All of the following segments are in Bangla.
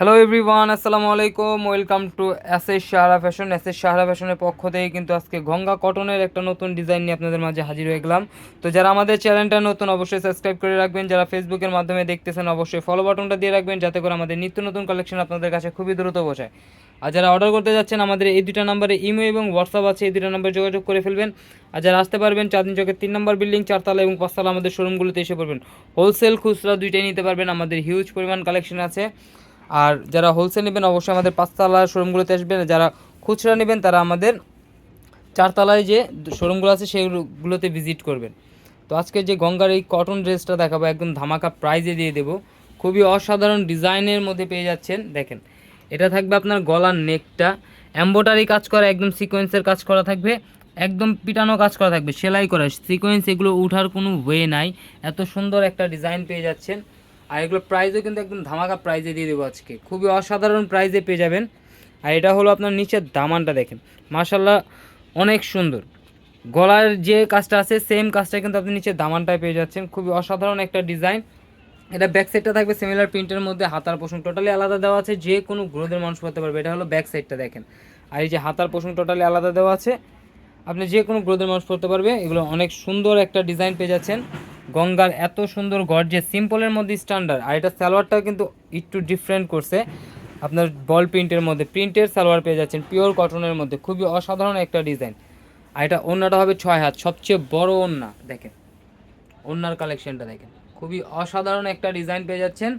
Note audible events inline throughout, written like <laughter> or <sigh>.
হ্যালো এভরিওয়ান আসসালামু আলাইকুম welcome to S S Shahra fashion S S Shahra ফ্যাশনের পক্ষ থেকে কিন্তু আজকে গঙ্গা কটনের একটা নতুন ডিজাইন নিয়ে আপনাদের মাঝে হাজির হয়ে গেলাম। তো যারা আমাদের চ্যানেলটা নতুন, অবশ্যই সাবস্ক্রাইব করে রাখবেন। যারা ফেসবুকের মাধ্যমে দেখতেছেন, অবশ্যই ফলো বাটনটা দিয়ে রাখবেন, যাতে করে আমাদের নিত্য নতুন কালেকশন আপনাদের কাছে খুবই দ্রুত পৌঁছায়। আর যারা অর্ডার করতে যাচ্ছেন, আমাদের এই দুটা নাম্বারে ইমো এবং হোয়াটসঅ্যাপ আছে, এই দুটো নাম্বারে যোগাযোগ করে ফেলবেন। আর যারা আসতে পারবেন, চাঁদনি চকের তিন নম্বর বিল্ডিং চারতলা এবং পাঁচতলা আমাদের শোরুমগুলোতে এসে পড়বেন। হোলসেল খুচরা দুইটাই নিতে পারবেন, আমাদের হিউজ পরিমাণ কালেকশন আছে। আর যারা হোলসেল নেবেন, অবশ্যই আমাদের পাঁচতলা শোরুমগুলোতে আসবেন। যারা খুচরা নেবেন, তারা আমাদের চারতলায় যে শোরুমগুলো আছে, সেগুলোতে ভিজিট করবেন। তো আজকে যে গঙ্গার এই কটন ড্রেসটা দেখাবো, একদম ধামাকা প্রাইজে দিয়ে দেবো। খুবই অসাধারণ ডিজাইনের মধ্যে পেয়ে যাচ্ছেন, দেখেন। এটা থাকবে আপনার গলার নেকটা এম্বোটারি কাজ করা, একদম সিকোয়েন্সের কাজ করা থাকবে। একদম পিটানো কাজ করা থাকবে, সেলাই করা। সিকোয়েন্স এগুলো উঠার কোনো ওয়ে নাই। এত সুন্দর একটা ডিজাইন পেয়ে যাচ্ছেন। আর এগুলো প্রাইসও কিন্তু একদম ধামাকা প্রাইজে দিয়ে দেবো আজকে। খুবই অসাধারণ প্রাইজে পেয়ে যাবেন। আর এটা হলো আপনার নিচের দামানটা দেখেন। মার্শাল্লাহ অনেক সুন্দর। গলার যে কাজটা আছে সেম কাজটা কিন্তু আপনি নিচের দামানটায় পেয়ে যাচ্ছেন। খুবই অসাধারণ একটা ডিজাইন এটা ব্যাক সাইডটা থাকবে সিমিলার প্রিন্টের মধ্যে, হাতার পোষণ টোটালি আলাদা দেওয়া আছে। যে কোনো গ্রোদের মানুষ করতে পারবে। এটা হলো ব্যাক সাইডটা দেখেন। আর এই যে হাতার পোষণ টোটালি আলাদা দেওয়া আছে। আপনি যে কোনো গ্রোদের মানুষ করতে পারবে। এগুলো অনেক সুন্দর একটা ডিজাইন পেয়ে যাচ্ছেন। গঙ্গার এত সুন্দর গর্জে, সিম্পলের মধ্যে স্ট্যান্ডার্ড আর এটা সালোয়ারটা কিন্তু একটু ডিফারেন্ট করছে। আপনার বল প্রিন্টের মধ্যে প্রিন্টের সালোয়ার পেয়ে যাচ্ছেন পিওর কটনের মধ্যে। খুবই অসাধারণ একটা ডিজাইন আর এটা ওড়নাটা হবে ছয় হাত, সবচেয়ে বড় ওড়না দেখেন। ওড়নার কালেকশনটা দেখেন। খুবই অসাধারণ একটা ডিজাইন পেয়ে যাচ্ছেন।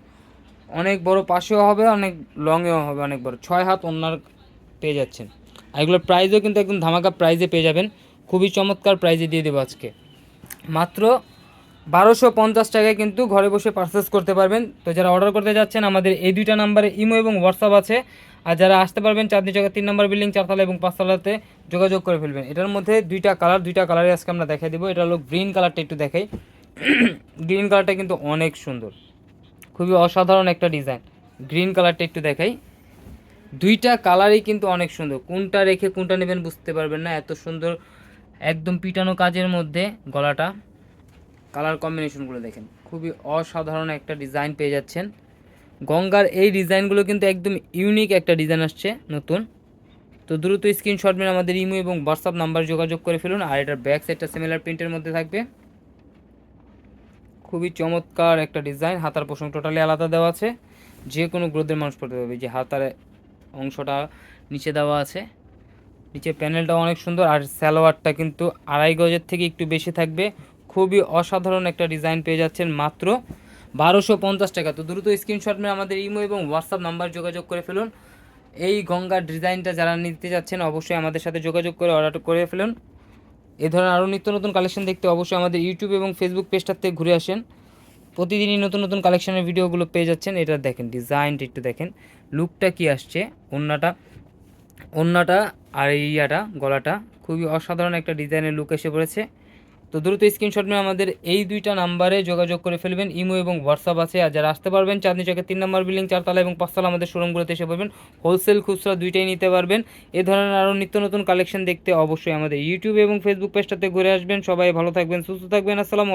অনেক বড় পাশেও হবে, অনেক লংয়েও হবে, অনেক বড়। ছয় হাত ওড়নার পেয়ে যাচ্ছেন। আর এগুলোর প্রাইসও কিন্তু একদম ধামাকা প্রাইজে পেয়ে যাবেন। খুবই চমৎকার প্রাইজে দিয়ে দেবো আজকে। মাত্র বারোশো পঞ্চাশ টাকায় কিন্তু ঘরে বসে পারচেস করতে পারবেন। তো যারা অর্ডার করতে যাচ্ছেন, আমাদের এই দুইটা নাম্বারে ইমো এবং হোয়াটসঅ্যাপ আছে। আর যারা আসতে পারবেন, চাঁদনি চকের তিন নম্বর বিল্ডিং চারতলা এবং পাঁচতলাতে যোগাযোগ করে ফেলবেন। এটার মধ্যে দুইটা কালার দুইটা কালারে আজকে আমরা দেখাই দেবো। এটা হলো গ্রিন কালারটা একটু দেখাই। <clears throat> গ্রিন কালারটা কিন্তু অনেক সুন্দর। খুবই অসাধারণ একটা ডিজাইন গ্রিন কালারটা একটু দেখাই। দুইটা কালারই কিন্তু অনেক সুন্দর। কোনটা রেখে কোনটা নেবেন বুঝতে পারবেন না। এত সুন্দর, একদম পিটানো কাজের মধ্যে গলাটা। কালার কম্বিনেশনগুলো দেখেন। খুবই অসাধারণ একটা ডিজাইন পেয়ে যাচ্ছেন। গঙ্গার এই ডিজাইনগুলো কিন্তু একদম ইউনিক একটা ডিজাইন আসছে নতুন। তো দ্রুত স্ক্রিনশট মেরে আমাদের ইমো এবং হোয়াটসঅ্যাপ নাম্বার যোগাযোগ করে ফেলুন, আর এটার ব্যাক সাইডটা সিমিলার প্রিন্টের মধ্যে থাকবে। খুবই চমৎকার একটা ডিজাইন, হাতার পোষণ টোটালি আলাদা দেওয়া আছে। যে কোনো গ্রোথের মানুষ পড়তে পারবে, যে হাতার অংশটা নিচে দেওয়া আছে। নিচে প্যানেলটা অনেক সুন্দর, আর সালোয়ারটা কিন্তু আড়াই গজের থেকে একটু বেশি থাকবে। খুবই অসাধারণ একটা ডিজাইন পেয়ে যাচ্ছেন মাত্র বারোশো পঞ্চাশ টাকা। তো দ্রুত স্ক্রিনশট মেরে আমাদের ইমো এবং হোয়াটসঅ্যাপ নাম্বার যোগাযোগ করে ফেলুন। এই গঙ্গার ডিজাইনটা যারা নিতে যাচ্ছেন অবশ্যই আমাদের সাথে যোগাযোগ করে অর্ডার করে ফেলুন। এ ধরনের আরও নিত্য নতুন কালেকশন দেখতে অবশ্যই আমাদের ইউটিউব এবং ফেসবুক পেজটার থেকে ঘুরে আসেন। প্রতিদিনই নতুন নতুন কালেকশনের ভিডিওগুলো পেয়ে যাচ্ছেন। এটা দেখেন ডিজাইনটা একটু দেখেন। লুকটা কি আসছে? ওন্নাটা ওন্নাটা আর ইয়াটা, গলাটা খুবই অসাধারণ একটা ডিজাইনের লুক এসে পড়েছে। তো দ্রুত স্ক্রিনশট নিয়ে আমাদের এই দুইটা নাম্বারে যোগাযোগ করে ফেলবেন, ইমো এবং হোয়াটসঅ্যাপ আছে। আর যারা আসতে পারবেন, চাঁদনি চকের তিন নম্বর বিল্ডিং চারতলা এবং পাঁচতলা আমাদের শোরুমগুলোতে এসে পড়বেন হোলসেল খুচরা দুইটাই নিতে পারবেন। এ ধরনের আরও নিত্য নতুন কালেকশন দেখতে অবশ্যই আমাদের ইউটিউব এবং ফেসবুক পেজটাতে ঘুরে আসবেন। সবাই ভালো থাকবেন, সুস্থ থাকবেন, আসসালামু